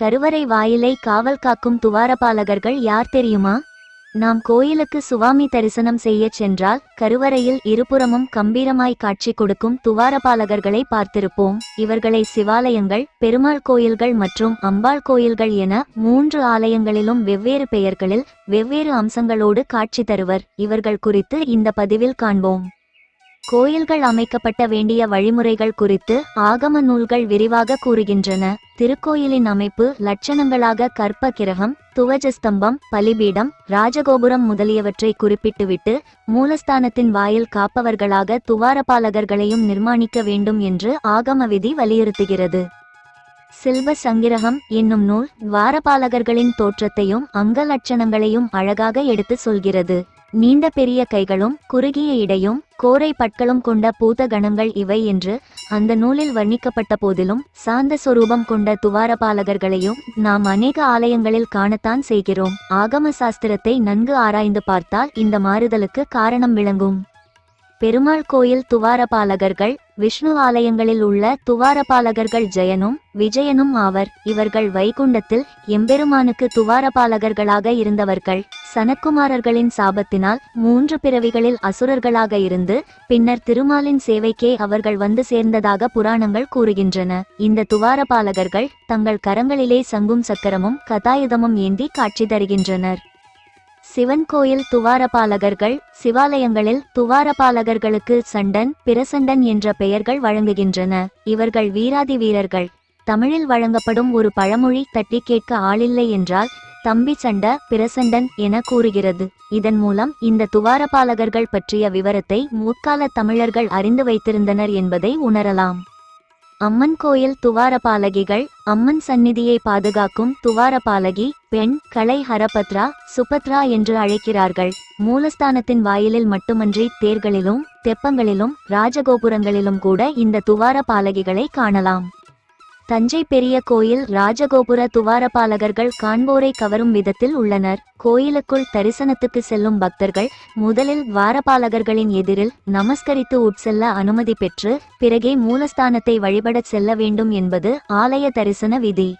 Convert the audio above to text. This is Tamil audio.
கருவறை வாயிலை காவல் காக்கும் துவாரபாலகர்கள் யார் தெரியுமா? நாம் கோயிலுக்கு சுவாமி தரிசனம் செய்யச் சென்றால் கருவறையில் இருபுறமும் கம்பீரமாய் காட்சி கொடுக்கும் துவாரபாலகர்களை பார்த்திருப்போம். இவர்களை சிவாலயங்கள் பெருமாள் கோயில்கள் மற்றும் அம்பாள் கோயில்கள் என மூன்று ஆலயங்களிலும் வெவ்வேறு பெயர்களில் வெவ்வேறு அம்சங்களோடு காட்சி தருவர். இவர்கள் குறித்து இந்த பதிவில் காண்போம். கோயில்கள் அமைக்கப்பட்ட வேண்டிய வழிமுறைகள் குறித்து ஆகம நூல்கள் விரிவாக கூறுகின்றன. திருக்கோயிலின் அமைப்பு லட்சணங்களாக கற்ப கிரகம் துவஜஸ்தம்பம் பலிபீடம் ராஜகோபுரம் முதலியவற்றை குறிப்பிட்டுவிட்டு மூலஸ்தானத்தின் வாயில் காப்பவர்களாக துவாரபாலகர்களையும் நிர்மாணிக்க வேண்டும் என்று ஆகம விதி வலியுறுத்துகிறது. சில்வ சங்கிரகம் என்னும் நூல் துவாரபாலகர்களின் தோற்றத்தையும் அங்க லட்சணங்களையும் அழகாக எடுத்து சொல்கிறது. நீண்ட பெரிய கைகளும் குறுகிய இடையும் கோரை பட்களும் கொண்ட பூத கணங்கள் இவை என்று அந்த நூலில் வர்ணிக்கப்பட்ட போதிலும் சாந்த சொரூபம் கொண்ட துவாரபாலகர்களையும் நாம் அநேக ஆலயங்களில் காணத்தான் செய்கிறோம். ஆகம சாஸ்திரத்தை நன்கு ஆராய்ந்து பார்த்தால் இந்த மாறுதலுக்கு காரணம் விளங்கும். பெருமாள் கோயில் துவாரபாலகர்கள் விஷ்ணு ஆலயங்களில் உள்ள துவாரபாலகர்கள் ஜெயனும் விஜயனும் ஆவர். இவர்கள் வைகுண்டத்தில் எம்பெருமானுக்கு துவாரபாலகர்களாக இருந்தவர்கள். சனக்குமாரர்களின் சாபத்தினால் மூன்று பிறவிகளில் அசுரர்களாக இருந்து பின்னர் திருமாலின் சேவைக்கே அவர்கள் வந்து சேர்ந்ததாக புராணங்கள் கூறுகின்றன. இந்த துவாரபாலகர்கள் தங்கள் கரங்களிலே சங்கும் சக்கரமும் கதாயுதமும் ஏந்தி காட்சி தருகின்றனர். சிவன் கோயில் துவாரபாலகர்கள் சிவாலயங்களில் துவாரபாலகர்களுக்கு சண்டன் பிரசண்டன் என்ற பெயர்கள் வழங்குகின்றன. இவர்கள் வீராதி வீரர்கள். தமிழில் வழங்கப்படும் ஒரு பழமொழி தட்டி கேட்க ஆளில்லை என்றால் தம்பி சண்ட பிரசண்டன் என கூறுகிறது. இதன் மூலம் இந்த துவாரபாலகர்கள் பற்றிய விவரத்தை முற்கால தமிழர்கள் அறிந்து வைத்திருந்தனர் என்பதை உணரலாம். அம்மன் கோயில் துவாரபாலகிகள் அம்மன் சந்நிதியை பாதுகாக்கும் துவாரபாலகி பெண் கலை ஹரபத்ரா சுபத்ரா என்று அழைக்கிறார்கள். மூலஸ்தானத்தின் வாயிலில் மட்டுமன்றி தேர்களிலும் தெப்பங்களிலும் ராஜகோபுரங்களிலும் கூட இந்த துவாரபாலகிகளை காணலாம். தஞ்சை பெரிய கோயில் ராஜகோபுர துவாரபாலகர்கள் காண்போரை கவரும் விதத்தில் உள்ளனர். கோயிலுக்குள் தரிசனத்துக்கு செல்லும் பக்தர்கள் முதலில் துவாரபாலகர்களின் எதிரில் நமஸ்கரித்து உட்செல்ல அனுமதி பெற்று பிறகே மூலஸ்தானத்தை வழிபடச் செல்ல வேண்டும் என்பது ஆலய தரிசன விதி.